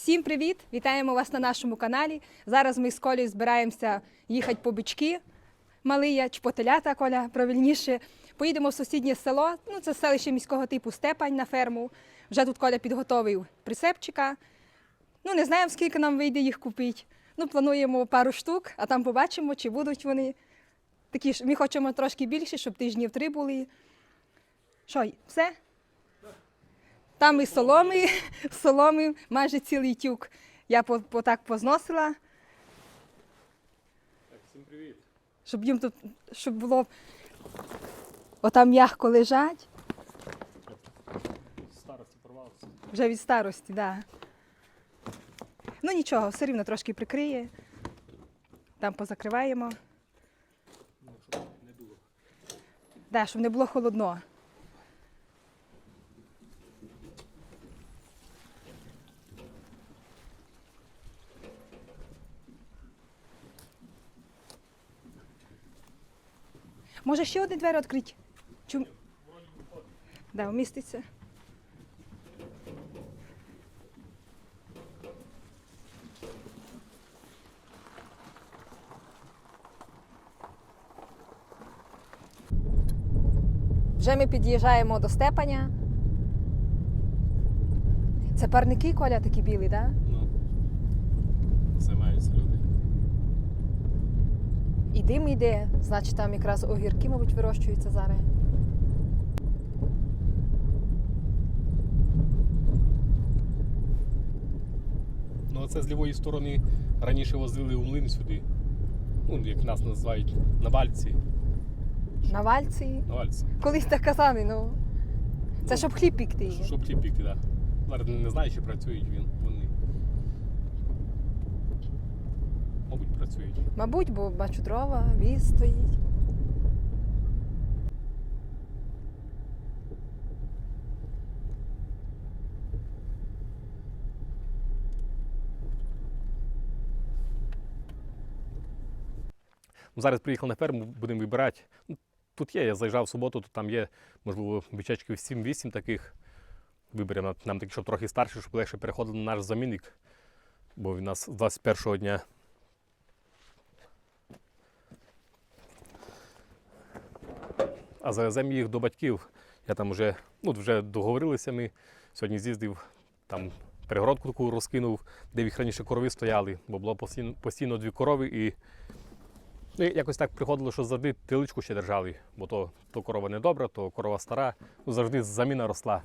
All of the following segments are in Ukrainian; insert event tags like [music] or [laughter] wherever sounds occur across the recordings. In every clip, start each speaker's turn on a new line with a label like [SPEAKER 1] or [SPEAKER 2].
[SPEAKER 1] Всім привіт! Вітаємо вас на нашому каналі. Зараз ми з Колею збираємося їхати по бички. Малия, чпотелята, Коля, правильніше. Поїдемо в сусіднє село. Ну, це селище міського типу Степань на ферму. Вже тут Коля підготовив присепчика. Ну, не знаємо, скільки нам вийде їх купити. Ну, плануємо пару штук, а там побачимо, чи будуть вони. Такі ж, ми хочемо трошки більше, щоб тижнів три були. Що, все? Там і соломи, [laughs] соломи, майже цілий тюк. Я по, по так позносила,
[SPEAKER 2] Так, всім привіт.
[SPEAKER 1] щоб їм тут, щоб було отам м'яко лежать,
[SPEAKER 2] Старості порвався.
[SPEAKER 1] вже від старості, так. Да. Ну нічого, все рівно трошки прикриє. Там позакриваємо.
[SPEAKER 2] Ну, щоб не дуло.
[SPEAKER 1] Да, щоб не було холодно. Може ще одні двері відкрити? Чум... Да, вміститься. Вже ми під'їжджаємо до Степаня. Це парники коля такі білі, так? Да? І дим йде, значить там якраз огірки, мабуть, вирощуються зараз.
[SPEAKER 2] Ну, це з лівої сторони раніше возили у млин сюди. Ну, як нас називають на вальці.
[SPEAKER 1] На вальці.
[SPEAKER 2] На вальці.
[SPEAKER 1] Колись так казали, ну. Це щоб хліб пікти.
[SPEAKER 2] Щоб- ті пікти, так. Зараз не знаю, чи працюють він, вони. Мабуть, працюють.
[SPEAKER 1] Мабуть, бо бачу дрова, віз стоїть.
[SPEAKER 2] Зараз приїхав на ферму, будемо вибирати. Ну, Тут є, я заїжджав в суботу, тут там є, можливо, бичечків 7-8 таких. Виберемо нам- такі, щоб трохи старші, щоб легше переходили на наш замінник. Бо він у нас з 21-го дня. А завеземо їх до батьків. Я там вже, ну, вже договорилися ми. Сьогодні з'їздив, там перегородку таку розкинув, де їх раніше корови стояли, бо було постійно, постійно дві корови і Ну, якось так приходило, що завжди тиличку ще держали, бо то, то корова не добра, то корова стара. Ну, завжди заміна росла.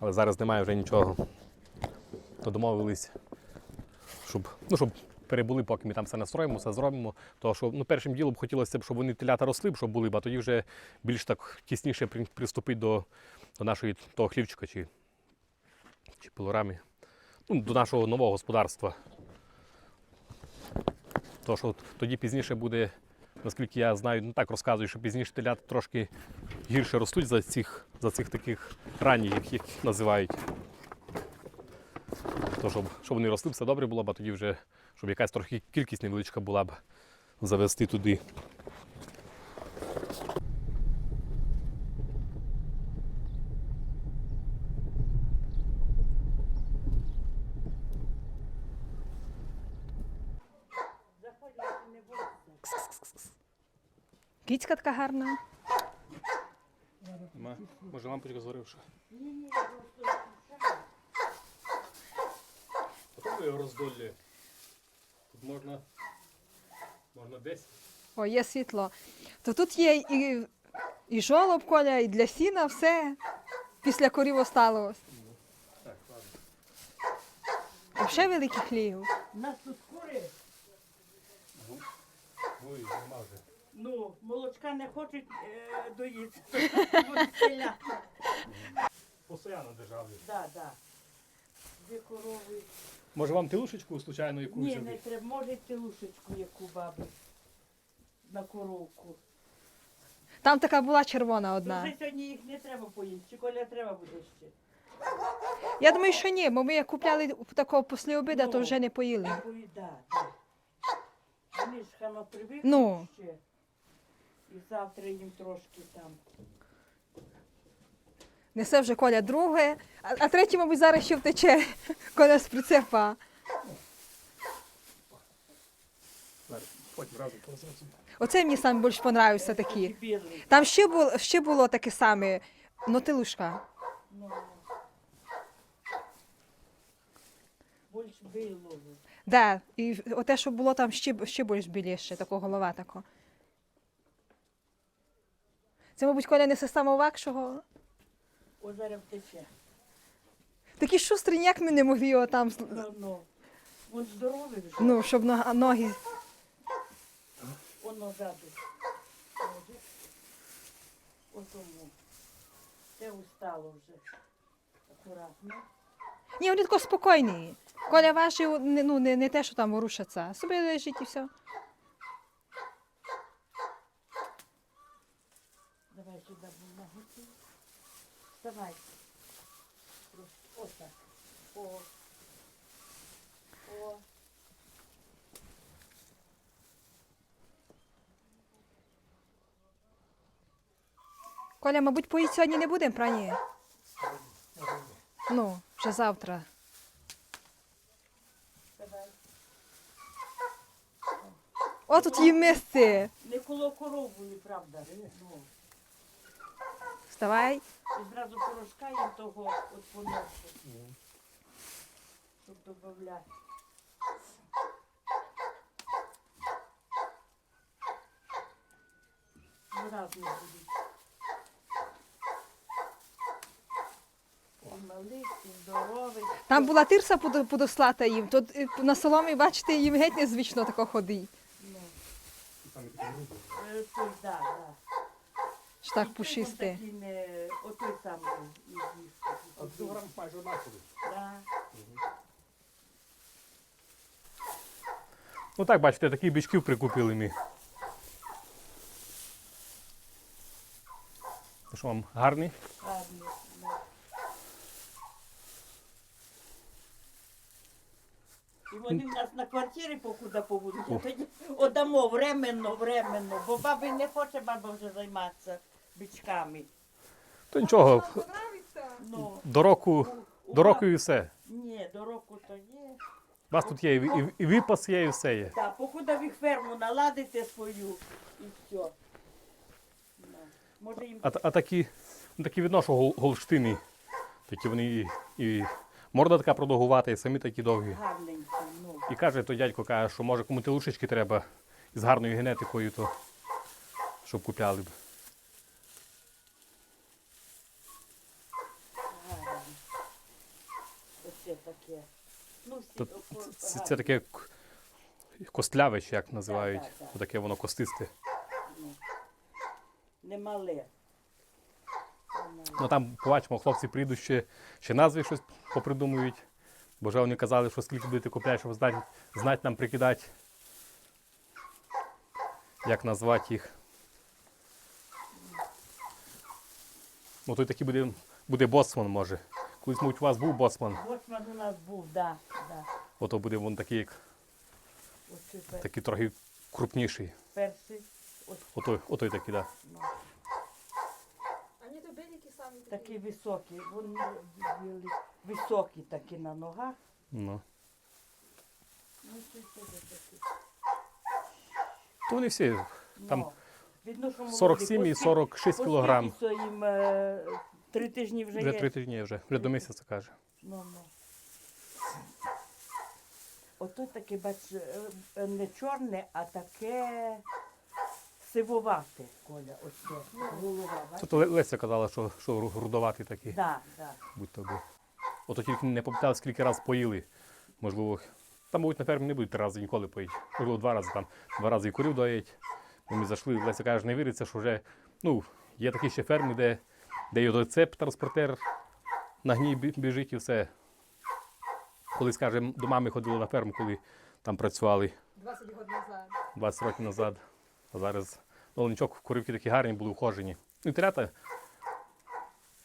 [SPEAKER 2] Але зараз немає вже нічого. То домовились, щоб, ну, щоб перебули, поки ми там все настроїмо, все зробимо. То що ну, першим ділом хотілося б, щоб вони телята росли, б, щоб були, бо тоді вже більш так тісніше при- приступити до, до нашої того хлівчика чи, чи пилорами. Ну, до нашого нового господарства. То, що тоді пізніше буде, наскільки я знаю, ну так розказую, що пізніше телята трошки гірше ростуть за цих, за цих таких ранніх, як їх називають. То, щоб, щоб вони росли, все добре було б, а тоді вже, щоб якась трохи кількість невеличка була б завести туди.
[SPEAKER 1] Кіцька така гарна.
[SPEAKER 2] Може, лампочка згорівша. Потім його роздолі. Можна, можна десь.
[SPEAKER 1] О, є світло. То тут є і, і жолоб коля, і для сіна, все. Після корів осталось.
[SPEAKER 2] Так, ладно.
[SPEAKER 1] А ще великий хлів.
[SPEAKER 3] У нас тут кури,
[SPEAKER 2] Ой, нема вже.
[SPEAKER 3] ну, молочка не хочуть е, доїти. [laughs]
[SPEAKER 2] Постоянно держали.
[SPEAKER 3] Да, да. Дві корови.
[SPEAKER 2] Може вам тилушечку случайно якусь?
[SPEAKER 3] Ні, не треба. Може телушечку яку бабу на коровку.
[SPEAKER 1] Там така була червона одна.
[SPEAKER 3] Вже сьогодні їх не треба поїсти. Чи коля треба буде ще?
[SPEAKER 1] Я думаю, що ні, бо ми як купляли такого після обіду, то
[SPEAKER 3] Ну.
[SPEAKER 1] вже не поїли.
[SPEAKER 3] Ой, да, да. Вони ж хано привикли
[SPEAKER 1] Ну.
[SPEAKER 3] ще. І завтра їм трошки там.
[SPEAKER 1] Несе вже Коля друге, а, а третій, мабуть, зараз ще втече Коля з прицепа. Оце мені саме більше понравився такі. Там ще було, ще було таке саме нотилушка.
[SPEAKER 3] Ну, більш.
[SPEAKER 1] Да, і оте, що було там ще, ще більш біліше, такого голова тако. Це, мабуть, Коля несе самого вакшого.
[SPEAKER 3] О, зараз втече.
[SPEAKER 1] Такі шустрі, ніяк ми не могли його там,
[SPEAKER 3] Ну, ну. Він здоровий вже.
[SPEAKER 1] ну, щоб нога- ноги.
[SPEAKER 3] Воно ззаду. Може. Отому. Це устало вже. Акуратно.
[SPEAKER 1] Ні, вони тако спокійні. Коля важив, не- ну, не, не те, що там ворушаться, а собі лежить і все.
[SPEAKER 3] Давай сюди бумагу. Вставай. Просто отак. О. О.
[SPEAKER 1] Коля, мабуть, поїть сьогодні не будемо, правні? Ну, вже завтра.
[SPEAKER 3] Давай.
[SPEAKER 1] О, тут є місце.
[SPEAKER 3] Не коло корову, неправда. Ну.
[SPEAKER 1] Вставай.
[SPEAKER 3] І зразу порошкаємо того от поносу. Щоб додати. Ну, разні будуть. І малих, і здорових.
[SPEAKER 1] Там була тирса подо- подослата їм. Тут е, на соломі, бачите, їм геть незвично тако ходить.
[SPEAKER 3] Ну. Е, Той, да, да.
[SPEAKER 1] Що так пушисте.
[SPEAKER 3] не- Отой самий них.
[SPEAKER 2] Майже однаковий. Ну так, бачите, таких бичків прикупили ми. Що вам гарний?
[SPEAKER 3] Гарно. да. І вони в нас на квартирі покуда побудуть, а тоді отдамо временно, временно, бо баби не хоче баба вже займатися бичками.
[SPEAKER 2] То нічого,
[SPEAKER 3] Ну,
[SPEAKER 2] до року, до року і все.
[SPEAKER 3] Ні, до року то є.
[SPEAKER 2] У вас тут є і, і, і випас є, і все є.
[SPEAKER 3] Так, покуда ви ферму наладите свою і все. Ну, Може їм
[SPEAKER 2] А, та- а такі, ну, такі відно, що гол- голштини. Такі вони і, і морда така продовгувата, і самі такі довгі.
[SPEAKER 3] гарненькі. Ну.
[SPEAKER 2] І каже той дядько, каже, що може кому лушечки треба з гарною генетикою, то щоб купляли б.
[SPEAKER 3] Гарно. Оце таке. Ну, всі
[SPEAKER 2] То Це, це таке к- костляве, чи як називають.
[SPEAKER 3] Так, так, так.
[SPEAKER 2] Таке воно костисте.
[SPEAKER 3] Не мале.
[SPEAKER 2] Ну там побачимо, хлопці прийдуть ще, ще назви щось попридумують. Бо вже вони казали, що скільки будете купляти, щоб знати, знати нам прикидати, як назвати їх. Ну той такий буде, буде боцман, може. Колись, мабуть, у вас був боцман,
[SPEAKER 3] Боцман у нас був, да, да.
[SPEAKER 2] ото буде він такий, як,
[SPEAKER 3] Оце пер-
[SPEAKER 2] такий трохи крупніший.
[SPEAKER 3] перший. Ось
[SPEAKER 2] Ото, отой такий, так.
[SPEAKER 3] ну,
[SPEAKER 1] Вони то білі самі
[SPEAKER 3] такий високий. Вони білі, високі такі на ногах.
[SPEAKER 2] Ну.
[SPEAKER 3] Ну, це теж такі.
[SPEAKER 2] То вони всі Там
[SPEAKER 3] Ну, видно, що молоді.
[SPEAKER 2] 47 і
[SPEAKER 3] Оскільки-
[SPEAKER 2] 46 кілограм.
[SPEAKER 3] оскільки це їм е, три тижні вже,
[SPEAKER 2] Вже
[SPEAKER 3] є.
[SPEAKER 2] три тижні вже, вже до місяця каже.
[SPEAKER 3] Ну, ну. Ото таке, бач, е, е, не чорне, а таке сивувате, Коля, ось це. Голова, бач?
[SPEAKER 2] То Леся казала, що, що гру- грудоватий такий,
[SPEAKER 3] Да, да.
[SPEAKER 2] будь то би. Ото тільки не попитали, скільки разів поїли. Можливо, там, мабуть, на фермі не будуть три рази ніколи поїти. Можливо, два рази там, два рази і курів доїть. Ми зайшли, Леся каже, не віриться, що вже, ну, є такі ще ферми, де, де рецепт транспортер на гній біжить і все. Колись, каже, до мами ходили на ферму, коли там працювали.
[SPEAKER 1] 20 років назад.
[SPEAKER 2] 20 років назад. А зараз ну, нічого, курівки такі гарні були ухожені. Ну, і телята,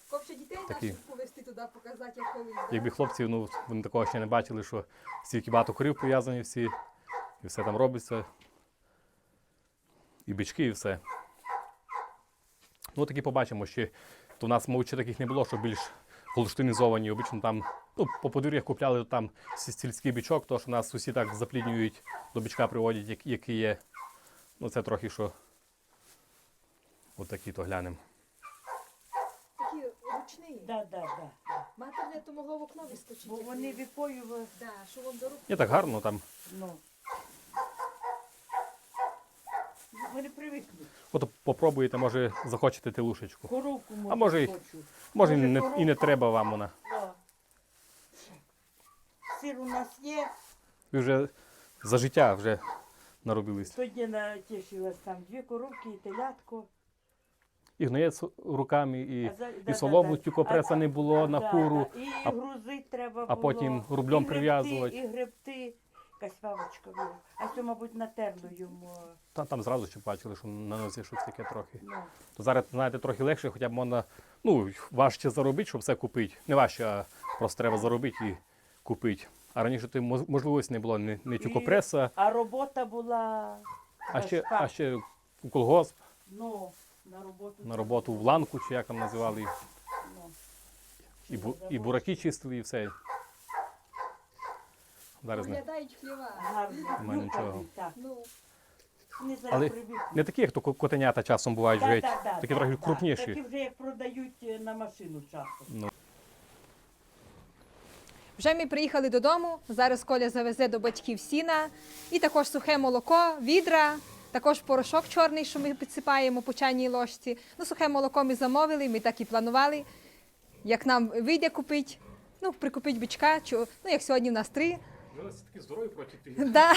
[SPEAKER 1] Копче дітей
[SPEAKER 2] Такі.
[SPEAKER 1] наших повезти туди, показати, як колись. да?
[SPEAKER 2] якби хлопці, ну, вони такого ще не бачили, що стільки багато курів пов'язані всі, і все там робиться. І бички, і все. Ну, таки побачимо ще то в нас, ще таких не було, що більш голштинізовані. Обично там ну, по подвір'ях купляли там сі- сільський бичок, то що нас усі так запліднюють, до бичка приводять, як- який є. Ну це трохи що. Отакі то глянемо.
[SPEAKER 1] Такі ручні.
[SPEAKER 3] Да, да, да.
[SPEAKER 1] Матерне то могло в окно вискочити.
[SPEAKER 3] Бо вони випоювали,
[SPEAKER 1] Да, що вам до рук.
[SPEAKER 2] Ні, так гарно там.
[SPEAKER 3] ну. Вони привикли.
[SPEAKER 2] От попробуєте, може захочете тилушечку.
[SPEAKER 3] Коровку може,
[SPEAKER 2] А може й-
[SPEAKER 3] хочу.
[SPEAKER 2] Може, і
[SPEAKER 3] Може,
[SPEAKER 2] не, і не
[SPEAKER 3] коровку?
[SPEAKER 2] треба вам вона.
[SPEAKER 3] Да. Сир у нас є.
[SPEAKER 2] Ви вже за життя вже наробились.
[SPEAKER 3] Тоді натішилась там дві коровки і телятко.
[SPEAKER 2] І гноєць руками, і,
[SPEAKER 3] А за-
[SPEAKER 2] і
[SPEAKER 3] да,
[SPEAKER 2] солому
[SPEAKER 3] да,
[SPEAKER 2] тюкопреса не було на
[SPEAKER 3] Да,
[SPEAKER 2] куру.
[SPEAKER 3] І
[SPEAKER 2] а-
[SPEAKER 3] грузить треба
[SPEAKER 2] а потім рублем
[SPEAKER 3] і гребти,
[SPEAKER 2] прив'язувати.
[SPEAKER 3] І гребти. Якась павочка була. А це, мабуть, натерло йому.
[SPEAKER 2] Та, там зразу ще бачили, що на нозі щось таке трохи.
[SPEAKER 3] Ну,
[SPEAKER 2] То зараз, знаєте, трохи легше, хоча б можна, ну, важче заробити, щоб все купити. Не важче, а просто треба заробити і купити. А раніше ти мож- можливості не було ні, ні тюкопреса,
[SPEAKER 3] а робота була.
[SPEAKER 2] а ще,
[SPEAKER 3] важка.
[SPEAKER 2] а ще у колгосп,
[SPEAKER 3] Ну, на роботу.
[SPEAKER 2] на роботу в ланку, чи як там називали, їх.
[SPEAKER 3] Ну.
[SPEAKER 2] і, бу, і бураки чистили, і все. Зараз не,
[SPEAKER 1] Виглядають хліва.
[SPEAKER 3] Гарно.
[SPEAKER 2] Нема
[SPEAKER 3] Ну,
[SPEAKER 2] нічого.
[SPEAKER 3] Так.
[SPEAKER 1] Ну,
[SPEAKER 3] зараз
[SPEAKER 2] Але не такі, як то ко- котенята часом бувають,
[SPEAKER 3] да,
[SPEAKER 2] такі трохи
[SPEAKER 3] да.
[SPEAKER 2] крупніші.
[SPEAKER 3] Такі вже як продають е, на машину часом.
[SPEAKER 2] Ну.
[SPEAKER 1] Вже ми приїхали додому. Зараз Коля завезе до батьків сіна і також сухе молоко, відра, також порошок чорний, що ми підсипаємо по чайній ложці. Ну, сухе молоко ми замовили, ми так і планували. Як нам вийде купити, ну, прикупить бичка, чи, ну, як сьогодні в нас три.
[SPEAKER 2] Ви такі здорові проти
[SPEAKER 1] Да.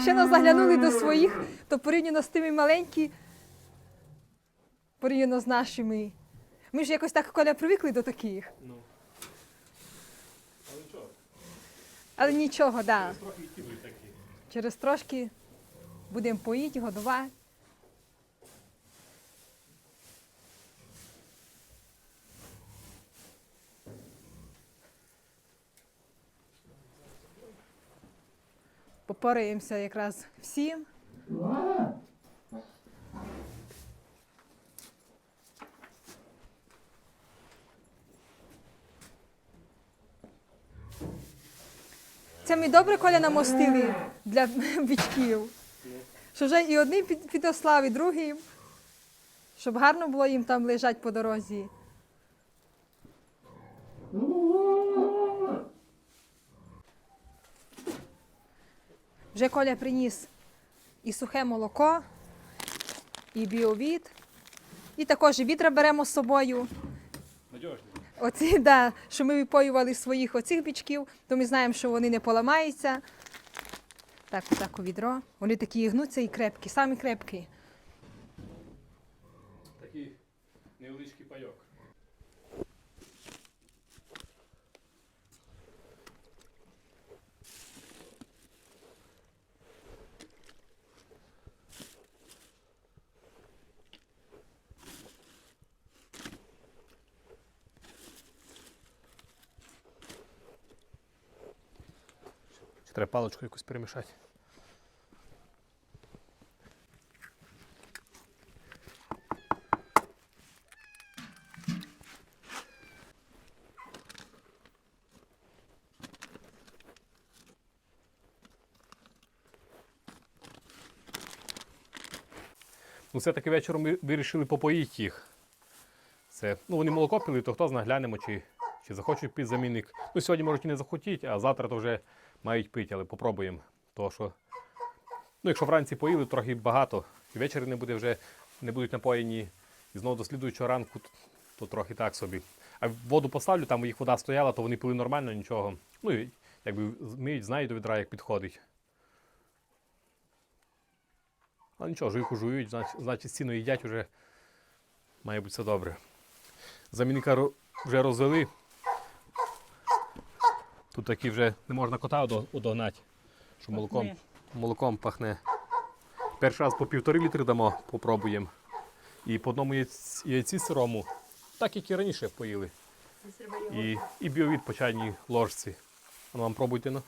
[SPEAKER 1] Ще нас заглянули до своїх, то порівняно з тими маленькі, порівняно з нашими. Ми ж якось так Коля привикли до таких.
[SPEAKER 2] Ну. Але нічого,
[SPEAKER 1] Але нічого, да.
[SPEAKER 2] трохи і ті будуть такі.
[SPEAKER 1] Через трошки будемо поїти, годувати. Попораємося якраз всім. Це ми добре коля намостили для бичків. Що вже і одним під- підослав, і другим. Щоб гарно було їм там лежати по дорозі. Вже Коля приніс і сухе молоко, і біовід, і також і відра беремо з собою.
[SPEAKER 2] Надіжні.
[SPEAKER 1] Оці, да, що ми випоювали своїх оцих бічків, то ми знаємо, що вони не поламаються. Так, отак у відро. Вони такі гнуться і крепкі, самі крепкі.
[SPEAKER 2] Такий невеличкий пайок. Ще треба паличку якусь перемішати. Ну, все-таки вечором ми вирішили попоїти їх. Це, ну, вони молоко пили, то хто знає, глянемо, чи, чи захочуть пити замінник. Ну, сьогодні можуть і не захотіти, а завтра то вже мають пити, але попробуємо. Того, що, ну, якщо вранці поїли, трохи багато, і ввечері не буде вже, не будуть напоєні, і знову до слідуючого ранку, то, то трохи так собі. А воду поставлю, там їх вода стояла, то вони пили нормально, нічого. Ну, і якби вміють, знають до відра, як підходить. А нічого, жуйку жують, значить, сіно їдять вже. Має бути все добре. Замінника вже розвели. Тут такі вже не можна кота одо- одогнати, що молоком, молоком пахне. Перший раз по півтори літри дамо, попробуємо. І по одному яйці сирому, так як і раніше поїли. І, і біовід по чайній ложці. А ну вам пробуйте, ну.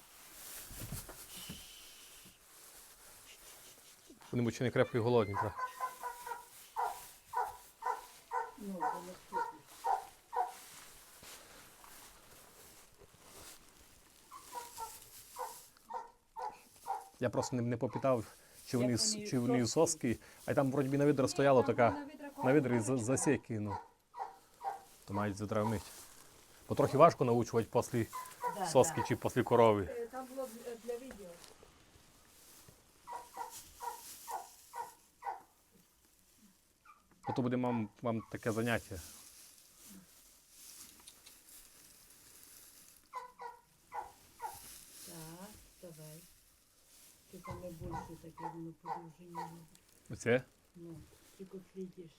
[SPEAKER 2] Вони будуть ще не крепко і голодні. так.
[SPEAKER 3] Ну, воно вкусно.
[SPEAKER 2] Я просто не, не попитав, чи вони,
[SPEAKER 3] вони
[SPEAKER 2] чи вони
[SPEAKER 3] соски?
[SPEAKER 2] а там вроді на відра стояло така, на відрі за- засіки, ну. То мають затравмити. Бо трохи важко научувати після
[SPEAKER 3] Да,
[SPEAKER 2] соски
[SPEAKER 3] да.
[SPEAKER 2] чи після корови.
[SPEAKER 1] Там було для відео.
[SPEAKER 2] Ото буде вам, вам таке заняття.
[SPEAKER 3] Так, давай. Тільки не більше воно подовження.
[SPEAKER 2] Оце.
[SPEAKER 3] Ну, тільки слідиш.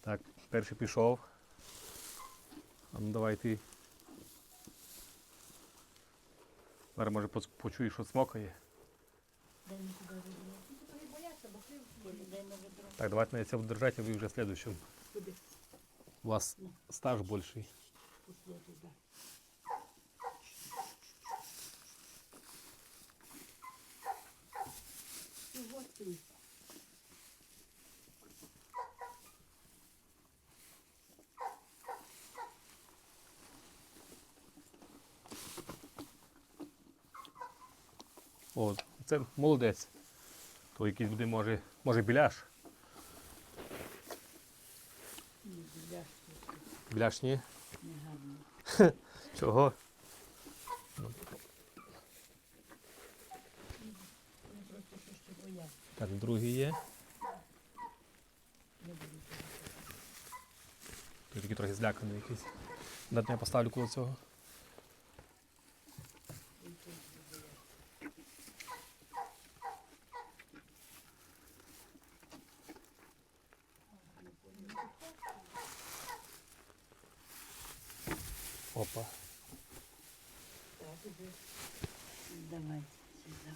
[SPEAKER 2] Так, перший пішов. А ну давай ти. Зараз може почуєш, що смокає.
[SPEAKER 3] Дай мені туди ведро. Боже, дай на ведро.
[SPEAKER 2] Так, давайте на це держати, а ви вже слідуючим.
[SPEAKER 3] Куди?
[SPEAKER 2] У вас стаж більший.
[SPEAKER 3] Пішло туди. Ну, от ти.
[SPEAKER 2] О, це молодець. То якийсь буде, може, може біляш.
[SPEAKER 3] Біляш тут
[SPEAKER 2] ні?
[SPEAKER 3] гарно.
[SPEAKER 2] Чого? Так, другий є. Той такий трохи зляканий якийсь. Дати я поставлю коло цього. Опа.
[SPEAKER 3] Давай, сюди.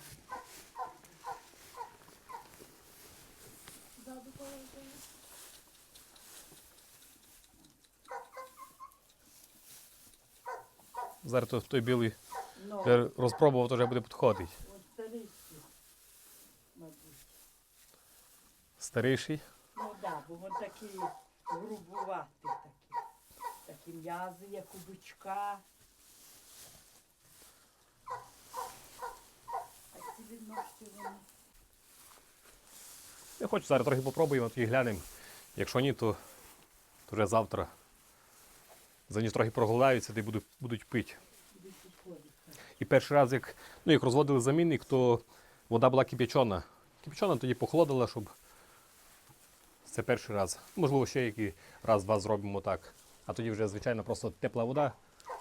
[SPEAKER 2] Зараз той, той білий
[SPEAKER 3] Ну,
[SPEAKER 2] розпробував, то вже буде підходити.
[SPEAKER 3] от старий, мабуть.
[SPEAKER 2] Старіший.
[SPEAKER 3] Ну так, да, бо він такий грубуватий Такі м'язи, як у бичка. А ці відносці вони.
[SPEAKER 2] Я хочу зараз трохи попробуємо, тоді глянемо. Якщо ні, то, то вже завтра. За ніч трохи проголаються, та й будуть, будуть пити. І перший раз, як, ну, як розводили замінник, то вода була кип'ячона. Кип'ячона тоді похолодила, щоб це перший раз. Можливо, ще який раз-два зробимо так. А тоді вже, звичайно, просто тепла вода,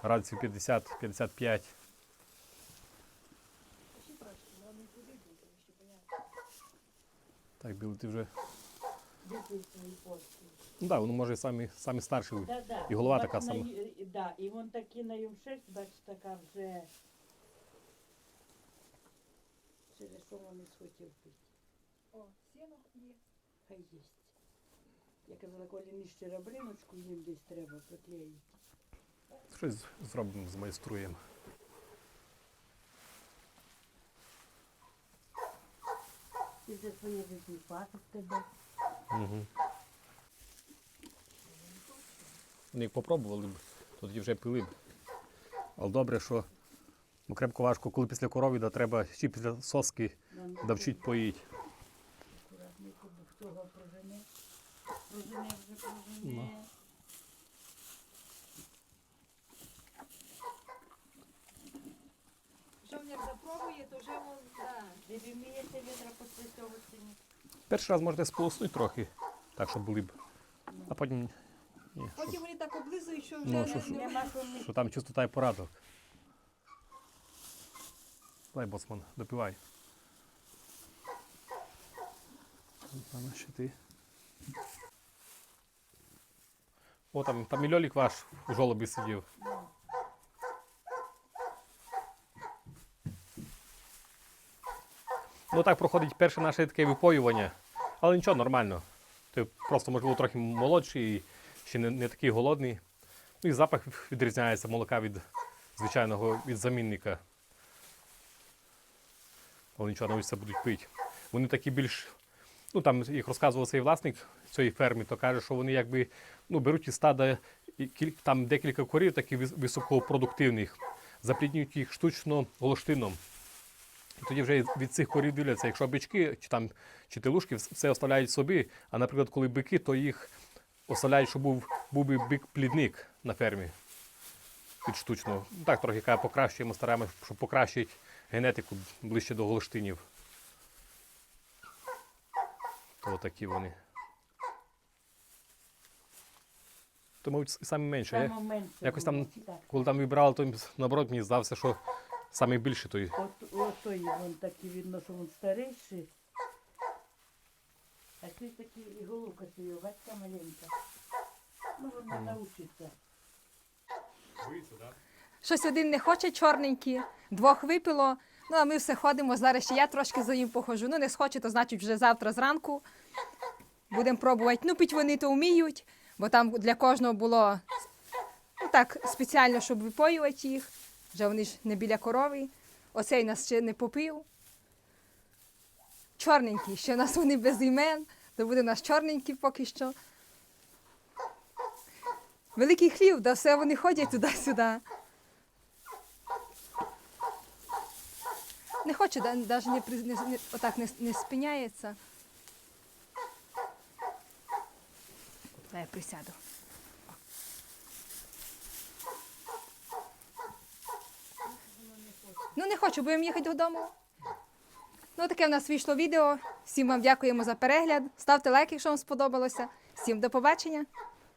[SPEAKER 2] градусів 50-55. Так, білий ти вже. Ну так, воно може самі, самі старші.
[SPEAKER 3] Да, да.
[SPEAKER 2] І голова така сама.
[SPEAKER 3] і- Да, і вон такі на їм шерсть, бач, така вже. Через що вони схотів пити.
[SPEAKER 1] О, сіно є.
[SPEAKER 3] Хай їсть. Я казала, коли нижче ребриночку їм десь треба, поклеїть.
[SPEAKER 2] Щось зробимо, змайструємо.
[SPEAKER 3] І вже своє випікати в тебе.
[SPEAKER 2] Угу. Вони як попробували б, то тоді вже пили б. Але добре, що бо крепко важко, коли після коровіда треба ще після соски
[SPEAKER 3] Нам
[SPEAKER 2] навчить поїть.
[SPEAKER 3] акуратненько, бо хто його прожене. Прожене вже прожене.
[SPEAKER 2] Ну.
[SPEAKER 1] Що він як запробує, то вже він, да.
[SPEAKER 3] Ви вмієте відра цього?
[SPEAKER 2] Перший раз можете сполоснути трохи, так, щоб були б. А потім ні. Що,
[SPEAKER 1] Потім вони так облизують, що вже
[SPEAKER 2] Ну,
[SPEAKER 1] не,
[SPEAKER 2] що
[SPEAKER 1] не-
[SPEAKER 3] Нема що
[SPEAKER 2] що там чистота і порадок. Дай, боцман, допивай. Пане, ще ти. О, там, там і льолік ваш у жолобі сидів. Ну так проходить перше наше таке випоювання. Але нічого, нормально. Ти просто, можливо, трохи молодший і ще не, не такий голодний. Ну і запах відрізняється молока від звичайного від замінника. Але нічого, навіть це будуть пити. Вони такі більш ну там їх розказував цей власник цієї ферми, то каже, що вони якби ну, беруть із стада там декілька корів, таких високопродуктивних, запліднюють їх штучно голоштином. І тоді вже від цих корів дивляться, якщо бички чи там чи телушки все оставляють собі. А наприклад, коли бики, то їх оставляють, щоб був, був би бик-плідник на фермі під штучно. Ну, Так, трохи каже, покращуємо, стараємося, щоб покращити генетику ближче до голоштинів. То такі вони. То, мабуть, самі менше.
[SPEAKER 3] Саме менше
[SPEAKER 2] Якось там,
[SPEAKER 3] так.
[SPEAKER 2] коли там вибирали, то наоборот мені здався, що самий більший той.
[SPEAKER 3] От, ото і він такий видно, що він старіший. А ти такий і голубка цієї, батька маленька. Ну, вона научиться.
[SPEAKER 1] Щось один не хоче чорненький, двох випило. Ну, а ми все ходимо. Зараз ще я трошки за їм похожу. Ну, не схоче, то значить вже завтра зранку будемо пробувати. Ну, пить вони то вміють, бо там для кожного було ну, так спеціально, щоб випоювати їх. Вже вони ж не біля корови. Оцей нас ще не попив. Чорненький, ще в нас вони без імен, то буде нас чорненький поки що. Великий хлів, да все вони ходять туди-сюди. Не хоче, навіть не, не, не, отак не, не спиняється. Дай я присяду. Ну, не хочу, будемо їхати додому. Ну, таке в нас вийшло відео. Всім вам дякуємо за перегляд. Ставте лайк, якщо вам сподобалося. Всім до побачення.